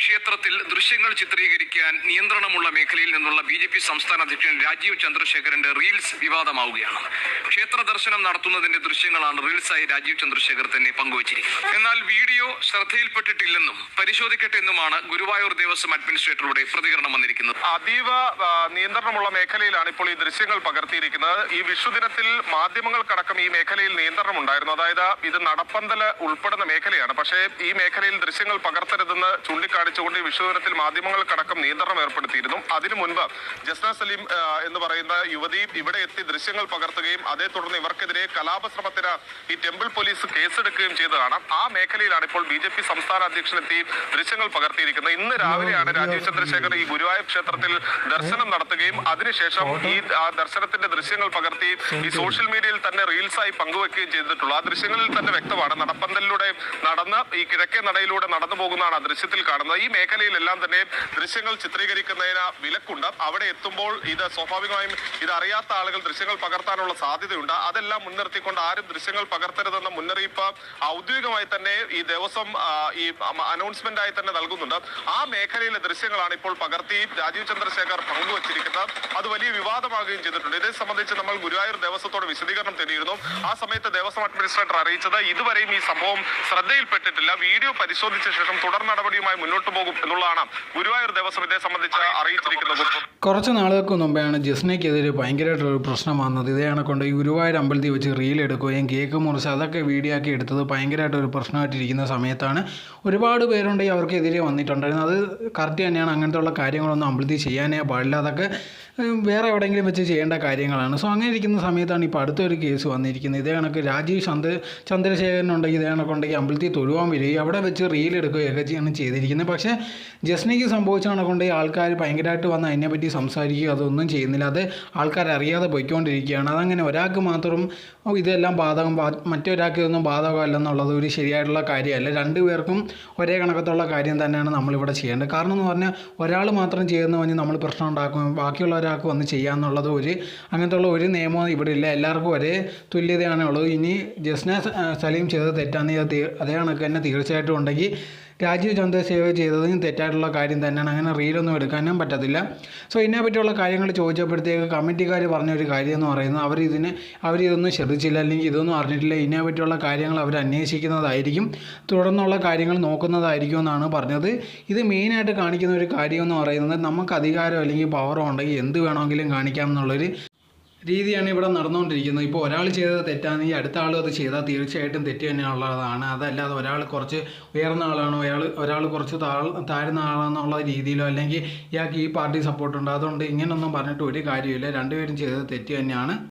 ക്ഷേത്രത്തിൽ ദൃശ്യങ്ങൾ ചിത്രീകരിക്കാൻ നിയന്ത്രണമുള്ള മേഖലയിൽ നിന്നുള്ള ബി ജെ പി സംസ്ഥാന അധ്യക്ഷൻ രാജീവ് ചന്ദ്രശേഖരന്റെ റീൽസ് വിവാദമാവുകയാണ്. ക്ഷേത്ര ദർശനം നടത്തുന്നതിന്റെ ദൃശ്യങ്ങളാണ് റീൽസായി രാജീവ് ചന്ദ്രശേഖർ തന്നെ പങ്കുവച്ചിരിക്കുന്നത്. എന്നാൽ വീഡിയോ ശ്രദ്ധയിൽപ്പെട്ടിട്ടില്ലെന്നും പരിശോധിക്കട്ടെ എന്നുമാണ് ഗുരുവായൂർ ദേവസ്വം അഡ്മിനിസ്ട്രേറ്ററുടെ പ്രതികരണം വന്നിരിക്കുന്നത്. അതീവ നിയന്ത്രണമുള്ള മേഖലയിലാണ് ഇപ്പോൾ ഈ ദൃശ്യങ്ങൾ പകർത്തിയിരിക്കുന്നത്. ഈ വിഷുദിനത്തിൽ മാധ്യമങ്ങൾക്കടക്കം ഈ മേഖലയിൽ നിയന്ത്രണം ഉണ്ടായിരുന്നു അതായത് ഇത് നടപ്പന്തൽ ഉൾപ്പെടുന്ന മേഖലയാണ്. പക്ഷേ ഈ മേഖലയിൽ ദൃശ്യങ്ങൾ പകർത്തരുതെന്ന് ചൂണ്ടിക്കാണിച്ചുകൊണ്ട് ഈ വിഷുദിനത്തിൽ മാധ്യമങ്ങൾക്കടക്കം നിയന്ത്രണം ഏർപ്പെടുത്തിയിരുന്നു. അതിനു മുൻപ് ജസ്ന സലീം എന്ന് പറയുന്ന യുവതി ഇവിടെ എത്തി ദൃശ്യങ്ങൾ പകർത്തുകയും അതേ തുടർന്ന് ഇവർക്കെതിരെ കലാപശ്രമത്തിന് ഈ ടെമ്പിൾ പോലീസ് കേസെടുക്കുകയും ചെയ്തതാണ്. ആ മേഖലയിലാണ് ഇപ്പോൾ ബി ജെ പി സംസ്ഥാന അധ്യക്ഷനെത്തി ദൃശ്യങ്ങൾ പകർത്തിയിരിക്കുന്നത്. ഇന്ന് രാവിലെയാണ് രാജീവ് ചന്ദ്രശേഖർ ഈ ഗുരുവായൂർ ക്ഷേത്രത്തിൽ ദർശനം നടത്തുകയും അതിനുശേഷം ഈ ദർശനത്തിന്റെ ദൃശ്യങ്ങൾ പകർത്തി ഈ സോഷ്യൽ മീഡിയയിൽ തന്നെ റീൽസായി പങ്കുവെക്കുകയും ചെയ്തിട്ടുള്ളൂ. ആ ദൃശ്യങ്ങളിൽ തന്നെ വ്യക്തമാണ് നടപ്പന്തലിലൂടെ നടന്ന് ഈ കിഴക്കേ നടയിലൂടെ നടന്നു പോകുന്നതാണ് ആ ദൃശ്യത്തിൽ കാണുന്നത്. ഈ മേഖലയിലെല്ലാം തന്നെ ദൃശ്യങ്ങൾ ചിത്രീകരിക്കുന്നതിന് വിലക്കുണ്ട്. അവിടെ എത്തുമ്പോൾ ഇത് സ്വാഭാവികമായും ഇത് അറിയാത്ത ആളുകൾ ദൃശ്യങ്ങൾ പകർത്താനുള്ള സാധ്യതയുണ്ട്. അതെല്ലാം മുൻനിർത്തിക്കൊണ്ട് ആരും ദൃശ്യങ്ങൾ പകർത്തരുതെന്ന മുന്നറിയിപ്പ് ഔദ്യോഗികമായി തന്നെ ഈ ദിവസം ഈ അനൗൺസ്മെന്റ് ആയി തന്നെ നൽകുന്നുണ്ട്. ആ മേഖലയിലെ ദൃശ്യങ്ങളാണ് ഇപ്പോൾ പകർത്തി രാജീവ് ചന്ദ്രശേഖർ പങ്കുവച്ചിരിക്കുന്നത്. അത് വലിയ വിവാദമാകുകയും ചെയ്തിട്ടുണ്ട്. ഇതേ സംബന്ധിച്ച് നമ്മൾ ഗുരുവായൂർ ദേവസ്വത്തോട് വിശദീകരണം തേടിയിരുന്നു. ആ സമയത്ത് ദേവസ്വം അഡ്മിനിസ്ട്രേറ്റർ അറിയിച്ചത് ഇതുവരെയും ഈ സംഭവം ശ്രദ്ധയിൽപ്പെട്ടിട്ടില്ല. വീഡിയോ പരിശോധിച്ച ശേഷം തുടർ നടപടിയുമായി മുന്നോട്ട് പോകും എന്നുള്ളതാണ് ഗുരുവായൂർ ദേവസ്വം ഇതേ സംബന്ധിച്ച് അറിയിച്ചിരിക്കുന്നത്. കുറച്ച് നാളുകൾക്ക് മുമ്പെയാണ് ജസ്നയ്ക്കെതിരെ ഭയങ്കരമായിട്ടൊരു പ്രശ്നം വന്നത്. ഇതേ കണക്കൊണ്ട് ഈ ഗുരുവായൂർ അമ്പലത്തിൽ വെച്ച് റീൽ എടുക്കുകയും കേക്ക് മുറിച്ച് അതൊക്കെ വീഡിയോ ആക്കി എടുത്തത് ഭയങ്കരമായിട്ടൊരു പ്രശ്നമായിട്ടിരിക്കുന്ന സമയത്താണ് ഒരുപാട് പേരുണ്ടെങ്കിൽ അവർക്കെതിരെ വന്നിട്ടുണ്ടായിരുന്നു അത് കറക്റ്റ് തന്നെയാണ്. അങ്ങനത്തെ ഉള്ള കാര്യങ്ങളൊന്നും അമ്പലത്തിൽ ചെയ്യാനേ പാടില്ല. അതൊക്കെ വേറെ എവിടെയെങ്കിലും വെച്ച് ചെയ്യേണ്ട കാര്യങ്ങളാണ്. സോ അങ്ങനെ ഇരിക്കുന്ന സമയത്താണ് ഇപ്പോൾ അടുത്തൊരു കേസ് വന്നിരിക്കുന്നത്. ഇതേ കണക്ക് രാജീവ് ചന്ദ്ര ചന്ദ്രശേഖരനുണ്ടെങ്കിൽ ഇതേ കണക്കുണ്ടെങ്കിൽ അമ്പലത്തിൽ തൊഴുവാൻ വരികയും അവിടെ വെച്ച് റീൽ എടുക്കുകയൊക്കെ ചെയ്യാണ് ചെയ്തിരിക്കുന്നത്. പക്ഷേ ജസ്നയ്ക്ക് സംഭവിച്ച കൊണ്ട് ആൾക്കാർ ഭയങ്കരമായിട്ട് വന്ന് അതിനെപ്പറ്റി സംസാരിക്കുക അതൊന്നും ചെയ്യുന്നില്ല. അത് ആൾക്കാർ അറിയാതെ പോയിക്കൊണ്ടിരിക്കുകയാണ്. അതങ്ങനെ ഒരാൾക്ക് മാത്രം ഇതെല്ലാം ബാധകം മറ്റൊരാൾക്ക് ഇതൊന്നും ബാധകമല്ലെന്നുള്ളത് ഒരു ശരിയായിട്ടുള്ള കാര്യമല്ല. രണ്ടുപേർക്കും ഒരേ കണക്കത്തുള്ള കാര്യം തന്നെയാണ് നമ്മളിവിടെ ചെയ്യേണ്ടത്. കാരണം എന്ന് പറഞ്ഞാൽ ഒരാൾ മാത്രം ചെയ്യുന്ന വന്ന് നമ്മൾ പ്രശ്നം ഉണ്ടാക്കും. ബാക്കിയുള്ള ഒരാൾക്ക് വന്ന് ചെയ്യാമെന്നുള്ളത് ഒരു അങ്ങനത്തുള്ള ഒരു നിയമം ഇവിടെ ഇല്ല. എല്ലാവർക്കും ഒരേ തുല്യതയാണ് ഉള്ളത് ഇനി ജസ്ന സലീം ചെയ്തത് തെറ്റാന്ന് അതേ കണക്ക് തന്നെ തീർച്ചയായിട്ടും ഉണ്ടെങ്കിൽ രാജീവ് ചന്ദ്രശേഖർ ചെയ്തതും തെറ്റായിട്ടുള്ള കാര്യം തന്നെയാണ്. അങ്ങനെ റീലൊന്നും എടുക്കാനും പറ്റത്തില്ല. സോ ഇതിനെ പറ്റിയുള്ള കാര്യങ്ങൾ ചോദിച്ചപ്പോഴത്തേക്ക് കമ്മിറ്റിക്കാർ പറഞ്ഞ ഒരു കാര്യം എന്ന് പറയുന്നത് അവർ ഇതിന് അവരിതൊന്നും ശ്രദ്ധിച്ചില്ല അല്ലെങ്കിൽ ഇതൊന്നും അറിഞ്ഞിട്ടില്ല. ഇതിനെ പറ്റിയുള്ള കാര്യങ്ങൾ അവർ അന്വേഷിക്കുന്നതായിരിക്കും. തുടർന്നുള്ള കാര്യങ്ങൾ നോക്കുന്നതായിരിക്കും എന്നാണ് പറഞ്ഞത്. ഇത് മെയിനായിട്ട് കാണിക്കുന്ന ഒരു കാര്യം എന്ന് പറയുന്നത് നമുക്ക് അധികാരം അല്ലെങ്കിൽ പവറോ ഉണ്ടെങ്കിൽ എന്ത് വേണമെങ്കിലും കാണിക്കാം എന്നുള്ളൊരു രീതിയാണ് ഇവിടെ നടന്നുകൊണ്ടിരിക്കുന്നത്. ഇപ്പോൾ ഒരാൾ ചെയ്തത് തെറ്റാണെങ്കിൽ അടുത്ത ആൾ അത് ചെയ്താൽ തീർച്ചയായിട്ടും തെറ്റ് തന്നെയുള്ളതാണ് അതല്ലാതെ ഒരാൾ കുറച്ച് ഉയർന്ന ആളാണോ അയാൾ ഒരാൾ കുറച്ച് താഴ് താഴ്ന്ന ആളാണെന്നുള്ള രീതിയിലോ അല്ലെങ്കിൽ ഇയാൾക്ക് ഈ പാർട്ടി സപ്പോർട്ടുണ്ട് അതുകൊണ്ട് ഇങ്ങനെയൊന്നും പറഞ്ഞിട്ട് ഒരു കാര്യമില്ല രണ്ടുപേരും ചെയ്തത് തെറ്റ് തന്നെയാണ്.